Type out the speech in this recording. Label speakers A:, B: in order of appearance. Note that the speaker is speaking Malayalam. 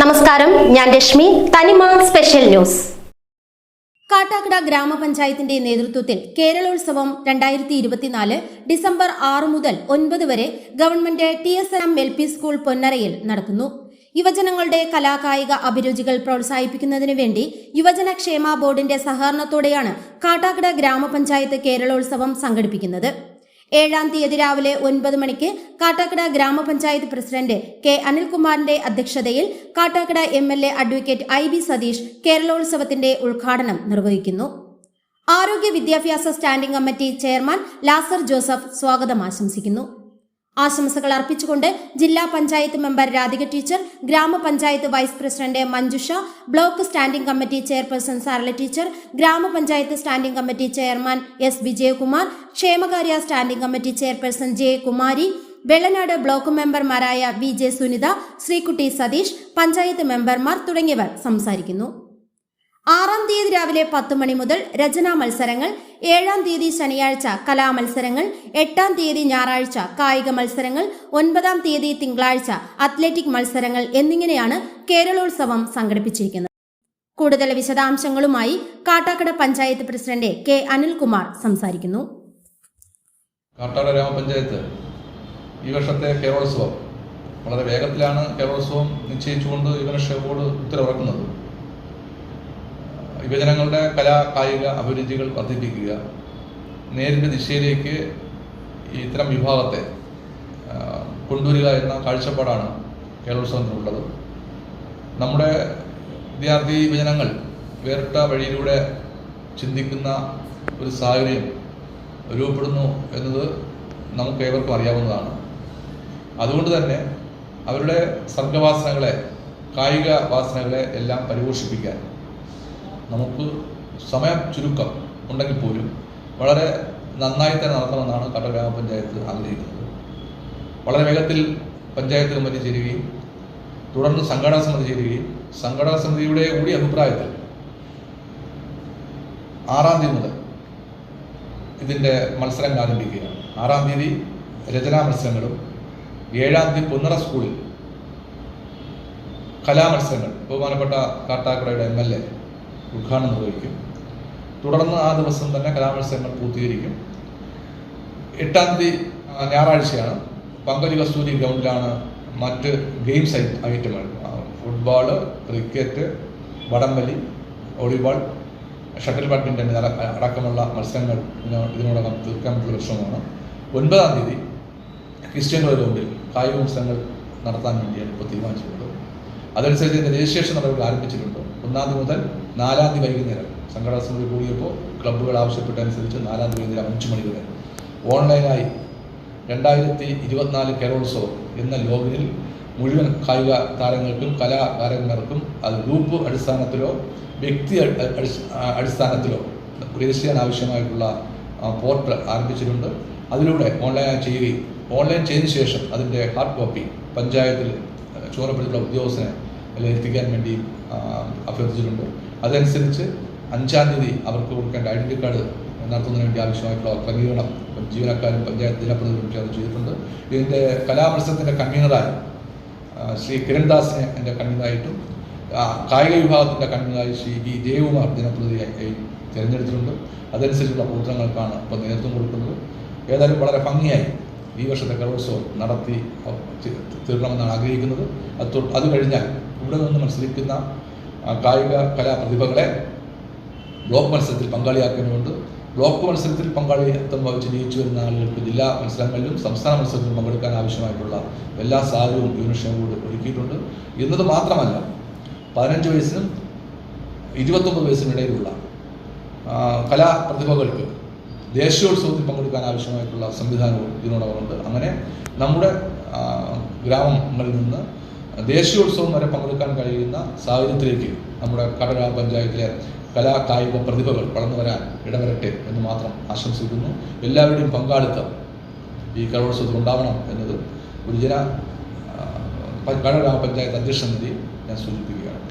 A: നമസ്കാരം ഞാൻ രശ്മി. തനിമ സ്പെഷ്യൽ ന്യൂസ്. കാട്ടാക്കട ഗ്രാമപഞ്ചായത്തിന്റെ നേതൃത്വത്തിൽ കേരളോത്സവം രണ്ടായിരത്തി ഇരുപത്തിനാല് ഡിസംബർ ആറ് മുതൽ ഒൻപത് വരെ government T S M L P school പൊന്നരയിൽ നടക്കുന്നു യുവജനങ്ങളുടെ കലാകായിക അഭിരുചികൾ പ്രോത്സാഹിപ്പിക്കുന്നതിനു വേണ്ടി യുവജന ക്ഷേമ ബോർഡിന്റെ സഹകരണത്തോടെയാണ് കാട്ടാക്കട ഗ്രാമപഞ്ചായത്ത് കേരളോത്സവം സംഘടിപ്പിക്കുന്നത്. ഏഴാം തീയതി രാവിലെ ഒൻപത് മണിക്ക് കാട്ടാക്കട ഗ്രാമപഞ്ചായത്ത് പ്രസിഡന്റ് കെ അനിൽകുമാറിന്റെ അധ്യക്ഷതയിൽ Kattakada M L A advocate I B Satheesh കേരളോത്സവത്തിന്റെ ഉദ്ഘാടനം നിർവഹിക്കുന്നു. ആരോഗ്യ വിദ്യാഭ്യാസ standing committee chairman Lazar Joseph സ്വാഗതം ആശംസിക്കുന്നു. ആശംസകൾ അർപ്പിച്ചുകൊണ്ട് ജില്ലാ പഞ്ചായത്ത് മെമ്പർ രാധിക ടീച്ചർ ഗ്രാമപഞ്ചായത്ത് vice president Manjusha block standing committee chairperson Sarala teacher ഗ്രാമപഞ്ചായത്ത് standing committee chairman S Vijayakumar ക്ഷേമകാര്യ standing committee chairperson J Kumari Vellanad block മെമ്പർമാരായ വി ജെ സുനിത ശ്രീകുട്ടി സതീഷ് പഞ്ചായത്ത് മെമ്പർമാർ തുടങ്ങിയവർ സംസാരിക്കുന്നു. ആറാം തീയതി രാവിലെ പത്ത് മണി മുതൽ രചനാ മത്സരങ്ങൾ ഏഴാം തീയതി ശനിയാഴ്ച കലാമത്സരങ്ങൾ എട്ടാം തീയതി ഞായറാഴ്ച കായിക മത്സരങ്ങൾ ഒൻപതാം തീയതി തിങ്കളാഴ്ച അത്ലറ്റിക് മത്സരങ്ങൾ എന്നിങ്ങനെയാണ് കേരളോത്സവം സംഘടിപ്പിച്ചിരിക്കുന്നത്. കൂടുതൽ വിശദാംശങ്ങളുമായി കാട്ടാക്കട പഞ്ചായത്ത് പ്രസിഡന്റ് കെ അനിൽകുമാർ സംസാരിക്കുന്നു.
B: കാട്ടാട് ഗ്രാമപഞ്ചായത്ത് ഈ വർഷത്തെ കേരളോത്സവം വളരെ വേഗത്തിലാണ് കേരളോത്സവം നിശ്ചയിച്ചുകൊണ്ട് യുവനക്ഷ ബോർഡ് ഉത്തരവിറക്കുന്നത്. യുവജനങ്ങളുടെ കലാ കായിക അഭിരുചികൾ വർദ്ധിപ്പിക്കുക. നേരിന്റെ ദിശയിലേക്ക് ഇത്തരം വിഭാഗത്തെ കൊണ്ടുവരിക എന്ന കാഴ്ചപ്പാടാണ് കേരളോത്സവത്തിനുള്ളത്. നമ്മുടെ വിദ്യാർത്ഥി യുവജനങ്ങൾ വേറിട്ട വഴിയിലൂടെ ചിന്തിക്കുന്ന ഒരു സാഹചര്യം രൂപപ്പെടുന്നു എന്നത് നമുക്ക് ഏവർക്കും അറിയാവുന്നതാണ്. അതുകൊണ്ട് തന്നെ അവരുടെ സർഗവാസനകളെ കായിക വാസനകളെ എല്ലാം പരിപോഷിപ്പിക്കാൻ നമുക്ക് സമയം ചുരുക്കം ഉണ്ടെങ്കിൽ പോലും വളരെ നന്നായി തന്നെ നടത്തണമെന്നാണ് കട്ട ഗ്രാമപഞ്ചായത്ത് ആഗ്രഹിക്കുന്നത്. വളരെ വേഗത്തിൽ പഞ്ചായത്ത് കമ്മിറ്റി ചേരുകയും തുടർന്ന് സംഘടനാ സമിതി ചേരുകയും സംഘടനാ സമിതിയുടെ കൂടി അഭിപ്രായത്തിൽ ആറാം തീയതി മുതൽ ഇതിന്റെ മത്സരങ്ങൾ ആരംഭിക്കുകയാണ്. ആറാം തീയതി രചനാ മത്സരങ്ങളും ഏഴാം തീയതി പൊന്നറ സ്കൂളിൽ കലാമത്സരങ്ങൾ. ബഹുമാനപ്പെട്ട കാട്ടാക്കടയുടെ എം എൽ എ ഉദ്ഘാടനം നിർവഹിക്കും. തുടർന്ന് ആ ദിവസം തന്നെ കലാമത്സരങ്ങൾ പൂർത്തീകരിക്കും. എട്ടാം തീയതി ഞായറാഴ്ചയാണ്. പങ്കജ് കസ്തൂരി ഗ്രൗണ്ടിലാണ് മറ്റ് ഗെയിംസ് ഐറ്റങ്ങൾ. ഫുട്ബോൾ ക്രിക്കറ്റ് വടംവലി വോളിബോൾ ഷട്ടിൽ ബാഡ്മിന്റൺ അടക്കമുള്ള മത്സരങ്ങൾ ഇതിനോ- ഇതിനോടകം തീർക്കാൻ പറ്റുന്ന ലക്ഷ്യമാണ് ഒൻപതാം തീയതി ക്രിസ്ത്യൻ ഗ്രൗണ്ടിൽ കായിക മത്സരങ്ങൾ നടത്താൻ വേണ്ടിയാണ് ഇപ്പോൾ തീരുമാനിച്ചിട്ടുള്ളത്. അതനുസരിച്ച് ഇതിന്റെ രജിസ്ട്രേഷൻ നടപടികൾ ആരംഭിച്ചിട്ടുണ്ട്. ഒന്നാം തീയതി മുതൽ നാലാം തീയതി വൈകുന്നേരം സംഘടനാ സമിതി കൂടിയപ്പോൾ ക്ലബ്ബുകൾ ആവശ്യപ്പെട്ടനുസരിച്ച് നാലാം തീയതി വൈകുന്നേരം അഞ്ച് മണി വരെ. ഓൺലൈനായി രണ്ടായിരത്തി ഇരുപത്തിനാല് കേരളോത്സവം എന്ന ലോഗിനിൽ മുഴുവൻ കായിക താരങ്ങൾക്കും കലാകാരന്മാർക്കും അത് ഗ്രൂപ്പ് അടിസ്ഥാനത്തിലോ വ്യക്തി അടി- അടി- അടിസ്ഥാനത്തിലോ രജിസ്റ്റർ ചെയ്യാൻ ആവശ്യമായിട്ടുള്ള പോർട്ടൽ ആരംഭിച്ചിട്ടുണ്ട്. അതിലൂടെ ഓൺലൈനായി ചെയ്യുകയും ഓൺലൈൻ ചെയ്തതിനു ശേഷം അതിന്റെ ഹാർഡ് കോപ്പി പഞ്ചായത്തിൽ ആ, ചുമതലപ്പെടുത്തിയുള്ള ഉദ്യോഗസ്ഥനെ എത്തിക്കാൻ വേണ്ടി അഭ്യർത്ഥിച്ചിട്ടുണ്ട്. അതനുസരിച്ച് അഞ്ചാം തീയതി അവർക്ക് കൊടുക്കേണ്ട ഐഡന്റി കാർഡ് നടത്തുന്നതിന് വേണ്ടി ആവശ്യമായിട്ടുള്ള ക്രമീകരണം ജീവനക്കാരും പഞ്ചായത്ത് ജനപ്രതിനിധികളും ചേർന്ന് ചെയ്തിട്ടുണ്ട്. ഇതിന്റെ കലാമത്സരത്തിന്റെ കൺവീനറായി ശ്രീ കിരൺദാസിനെ എന്റെ കൺവീനറായിട്ടും കായിക വിഭാഗത്തിന്റെ കൺവീനറായി ശ്രീ വി ജയകുമാർ ജനപ്രതിനിധിയായി തിരഞ്ഞെടുത്തിട്ടുണ്ട്. അതനുസരിച്ചുള്ള പ്രവർത്തനങ്ങൾക്കാണ് ഇപ്പോൾ നേതൃത്വം കൊടുക്കുന്നത്. ഏതായാലും വളരെ ഭംഗിയായി ഈ വർഷത്തെ കലോത്സവം നടത്തി തീർണമെന്നാണ് ആഗ്രഹിക്കുന്നത്. അത് അത് കഴിഞ്ഞാൽ ഇവിടെ നിന്ന് മത്സരിക്കുന്ന കായിക കായിക കലാപ്രതിഭകളെ ബ്ലോക്ക് മത്സരത്തിൽ പങ്കാളിയാക്കുന്നുണ്ട് ബ്ലോക്ക് മത്സരത്തിൽ പങ്കാളിത്തം വഹിച്ച് ജയിച്ചു വരുന്ന ആളുകൾക്ക് ജില്ലാ മത്സരങ്ങളിലും സംസ്ഥാന മത്സരത്തിലും പങ്കെടുക്കാൻ ആവശ്യമായിട്ടുള്ള എല്ലാ സാഹചര്യവും യൂണിഷനും കൂടി ഒരുക്കിയിട്ടുണ്ട്. എന്നത് മാത്രമല്ല പതിനഞ്ച് വയസ്സിനും ഇരുപത്തൊമ്പത് വയസ്സിനിടയിലുള്ള കലാപ്രതിഭകൾക്ക് ദേശീയോത്സവത്തിൽ പങ്കെടുക്കാൻ ആവശ്യമായിട്ടുള്ള സംവിധാനവും ഇതിനോടൊപ്പമുണ്ട് അങ്ങനെ നമ്മുടെ ഗ്രാമങ്ങളിൽ നിന്ന് ദേശീയോത്സവം വരെ പങ്കെടുക്കാൻ കഴിയുന്ന സാഹചര്യത്തിലേക്ക് നമ്മുടെ കടലാ പഞ്ചായത്തിലെ കലാ കായിക പ്രതിഭകൾ വളർന്നു വരാൻ ഇടവരട്ടെ എന്ന് മാത്രം ആശംസിക്കുന്നു. എല്ലാവരുടെയും പങ്കാളിത്തം ഈ കലോത്സവത്തിൽ ഉണ്ടാവണം എന്നത് ഒരു ജന കടലാ പഞ്ചായത്ത് അധ്യക്ഷ സമിതി ഞാൻ സൂചിപ്പിക്കുകയാണ്.